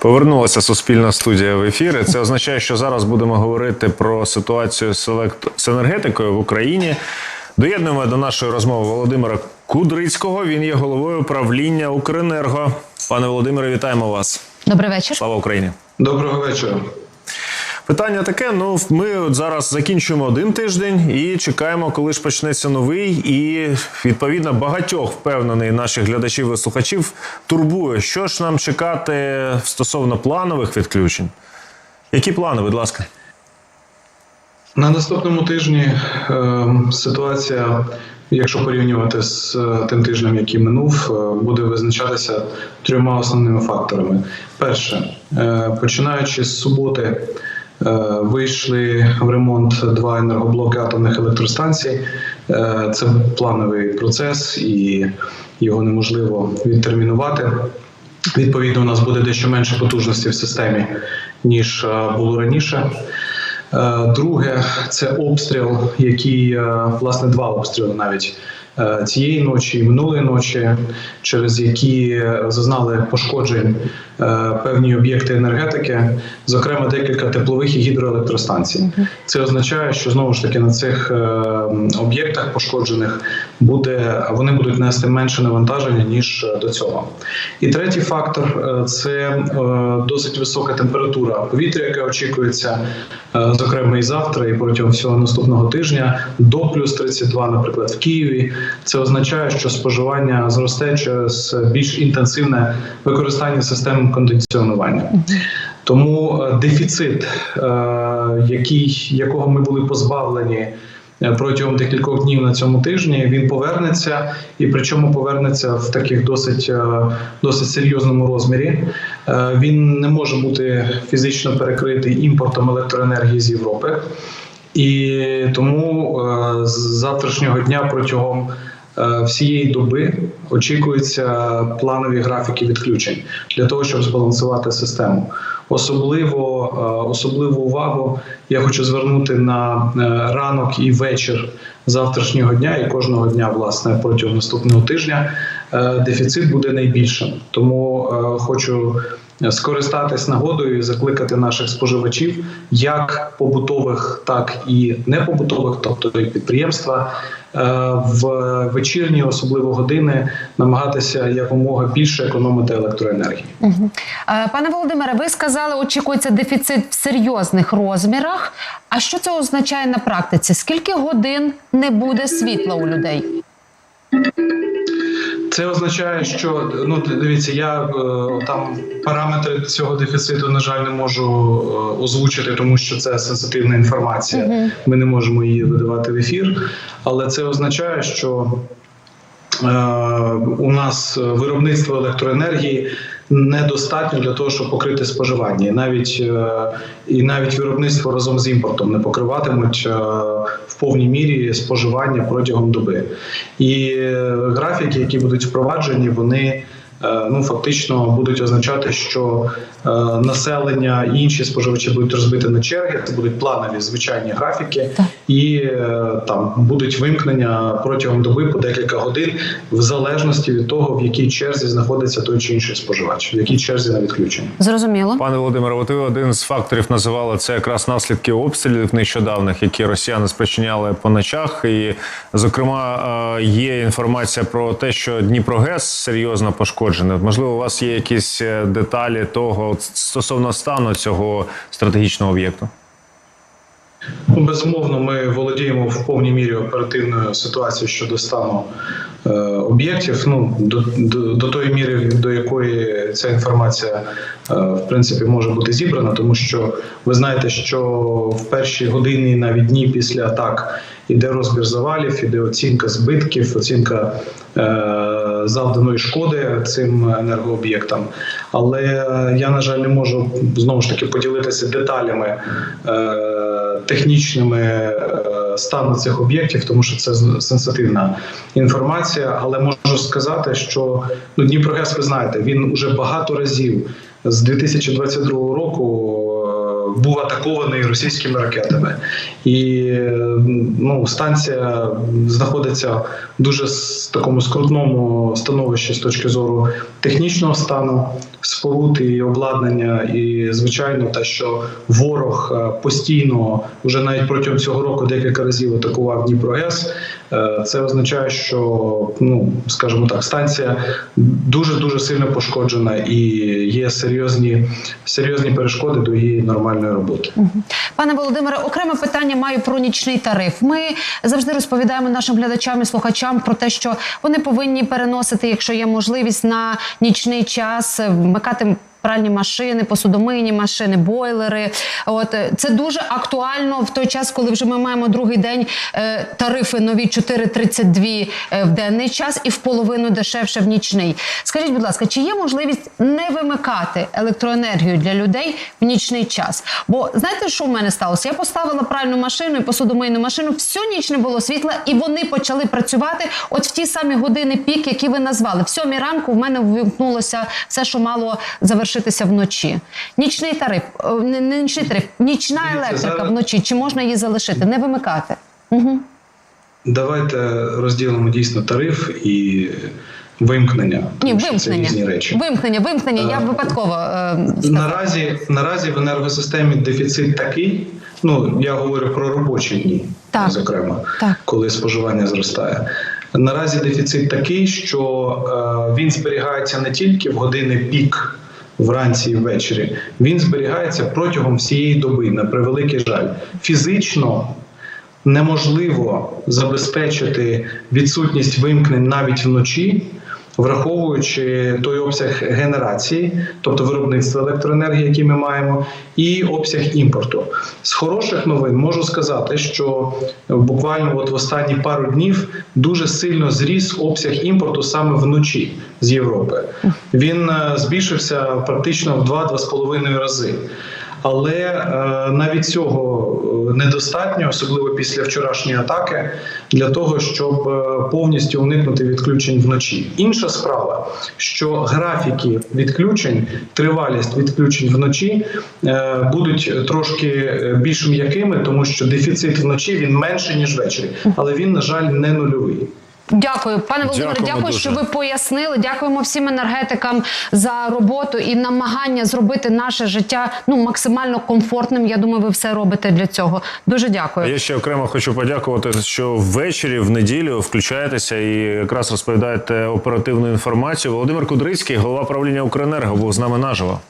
Повернулася суспільна студія в ефіри. Це означає, що зараз будемо говорити про ситуацію з, енергетикою в Україні. Доєднуємо до нашої розмови Володимира Кудрицького. Він є головою правління Укренерго. Пане Володимире, вітаємо вас. Добрий вечір. Слава Україні! Доброго вечора. Питання таке: ну ми от зараз закінчуємо один тиждень і чекаємо, коли ж почнеться новий. І відповідно багатьох впевнений наших глядачів і слухачів турбує, що ж нам чекати стосовно планових відключень. Які плани, будь ласка? На наступному тижні е, ситуація, якщо порівнювати з е, тим тижнем, який минув, е, буде визначатися трьома основними факторами. Перше, е, починаючи з суботи, вийшли в ремонт два енергоблоки атомних електростанцій. Е, це плановий процес, і його неможливо відтермінувати. Відповідно, у нас буде дещо менше потужності в системі ніж е, було раніше. Е, Друге, це обстріл, який е, власне два обстріли навіть е, цієї ночі і минулої ночі, через які е, зазнали пошкоджень е, певні об'єкти енергетики, зокрема декілька теплових і гідроелектростанцій. Це означає, що знову ж таки на цих е, об'єктах пошкоджених буде вони будуть нести менше навантаження ніж е, до цього. І третій фактор е, це е, досить висока температура повітря, яка очікується, е, зокрема і завтра, і протягом всього наступного тижня до плюс 32, наприклад, в Києві. Це означає, що споживання зросте через більш інтенсивне використання систем кондиціонування. Тому е, дефіцит, е, який, якого ми були позбавлені е, протягом декількох днів на цьому тижні, він повернеться, і причому повернеться в таких досить, досить серйозному розмірі. Він не може бути фізично перекритий імпортом електроенергії з Європи. І тому е, з завтрашнього дня протягом е, всієї доби очікуються планові графіки відключень для того, щоб збалансувати систему. Особливо е, особливу увагу я хочу звернути на ранок і вечір завтрашнього дня і кожного дня, власне, протягом наступного тижня дефіцит буде найбільшим. Тому хочу скористатись нагодою і закликати наших споживачів, як побутових, так і непобутових, тобто і підприємства, е, в вечірні, особливо години, намагатися якомога більше економити електроенергії. Угу. Пане Володимире, ви сказали, очікується дефіцит в серйозних розмірах. А що це означає на практиці? Скільки годин не буде світла у людей? Це означає, що ну дивіться, я е, там параметри цього дефіциту, на жаль, не можу е, озвучити, тому що це сенситивна інформація. Ми не можемо її видавати в ефір, але це означає, що е, у нас виробництво електроенергії недостатньо для того, щоб покрити споживання, і навіть і навіть виробництво разом з імпортом не покриватимуть повній мірі споживання протягом доби. І е, графіки, які будуть впроваджені, вони е, ну фактично будуть означати, що е, населення і інші споживачі будуть розбити на черги. Це будуть планові звичайні графіки. І е, там будуть вимкнення протягом доби по декілька годин, в залежності від того, в якій черзі знаходиться той чи інший споживач, в якій черзі на відключення. Зрозуміло. Пане Володимире, от ви один з факторів називали це якраз наслідки обстрілів нещодавних, які росіяни спричиняли по ночах. І, зокрема, е, є інформація про те, що Дніпрогес серйозно пошкоджений. Можливо, у вас є якісь е, деталі того стосовно стану цього стратегічного об'єкту? Безумовно, ми володіємо в повній мірі оперативною ситуацією щодо стану е, об'єктів. Ну до, до, до тої міри, до якої ця інформація е, в принципі може бути зібрана, тому що ви знаєте, що в перші години, навіть дні після атак, іде розбір завалів, іде оцінка збитків, оцінка е, завданої шкоди цим енергооб'єктам. Але я, на жаль, не можу знову ж таки поділитися деталями е, технічними е, стану цих об'єктів, тому що це сенситивна інформація. Але можу сказати, що ну, Дніпрогес, ви знаєте, він уже багато разів з 2022 року. Був атакований російськими ракетами, і ну станція знаходиться дуже с- такому скрутному становищі з точки зору технічного стану споруд і обладнання. І звичайно, те, що ворог е, постійно вже навіть протягом цього року декілька разів атакував Дніпрогес. е, Це означає, що ну скажімо так, станція дуже дуже сильно пошкоджена і є серйозні серйозні перешкоди до її нормальної роботи. Пане Володимире, окреме питання маю про нічний тариф. Ми завжди розповідаємо нашим глядачам і слухачам про те, що вони повинні переносити, якщо є можливість, на нічний час вмикати. Пральні машини, посудомийні машини, бойлери. От е, це дуже актуально в той час, коли вже ми маємо другий день е, тарифи нові 4,32 е, в денний час і в половину дешевше в нічний. Скажіть, будь ласка, чи є можливість не вимикати електроенергію для людей в нічний час? Бо знаєте, що в мене сталося? Я поставила пральну машину і посудомийну машину. Всю ніч не було світла, і вони почали працювати от в ті самі години пік, які ви назвали. В сьомій ранку в мене вимкнулося все, що мало завершитися вночі. Нічний тариф, е, не, не нічний тариф, нічна електрика вночі. Чи можна її залишити? Не вимикати? Угу. Давайте розділимо дійсно тариф і вимкнення. Ні, що це вимкнення. різні речі. Вимкнення, вимкнення. Я Е, випадково е. Наразі наразі в енергосистемі дефіцит такий. Ну я говорю про робочі дні, Так. зокрема, Так. коли споживання зростає. Наразі дефіцит такий, що е, він зберігається не тільки в години пік. Вранці і ввечері він зберігається протягом всієї доби, на превеликий жаль. Фізично неможливо забезпечити відсутність вимкнень навіть вночі, враховуючи той обсяг генерації, тобто виробництва електроенергії, який ми маємо, і обсяг імпорту. З хороших новин можу сказати, що буквально от в останні пару днів дуже сильно зріс обсяг імпорту саме вночі з Європи. Він е, збільшився практично в 2-2,5 рази. Але е, навіть цього е, недостатньо, особливо після вчорашньої атаки, для того, щоб е, повністю уникнути відключень вночі. Інша справа, що графіки відключень, тривалість відключень вночі будуть трошки більш м'якими, тому що дефіцит вночі він менший ніж ввечері, але він, на жаль, не нульовий. Дякую, пане Володимире. Дякую, дуже. що ви пояснили. Дякуємо всім енергетикам за роботу і намагання зробити наше життя ну максимально комфортним. Я думаю, ви все робите для цього. Дуже дякую. Я ще окремо хочу подякувати, що ввечері в неділю включаєтеся і якраз розповідаєте оперативну інформацію. Володимир Кудрицький, голова правління Укренерго, був з нами наживо.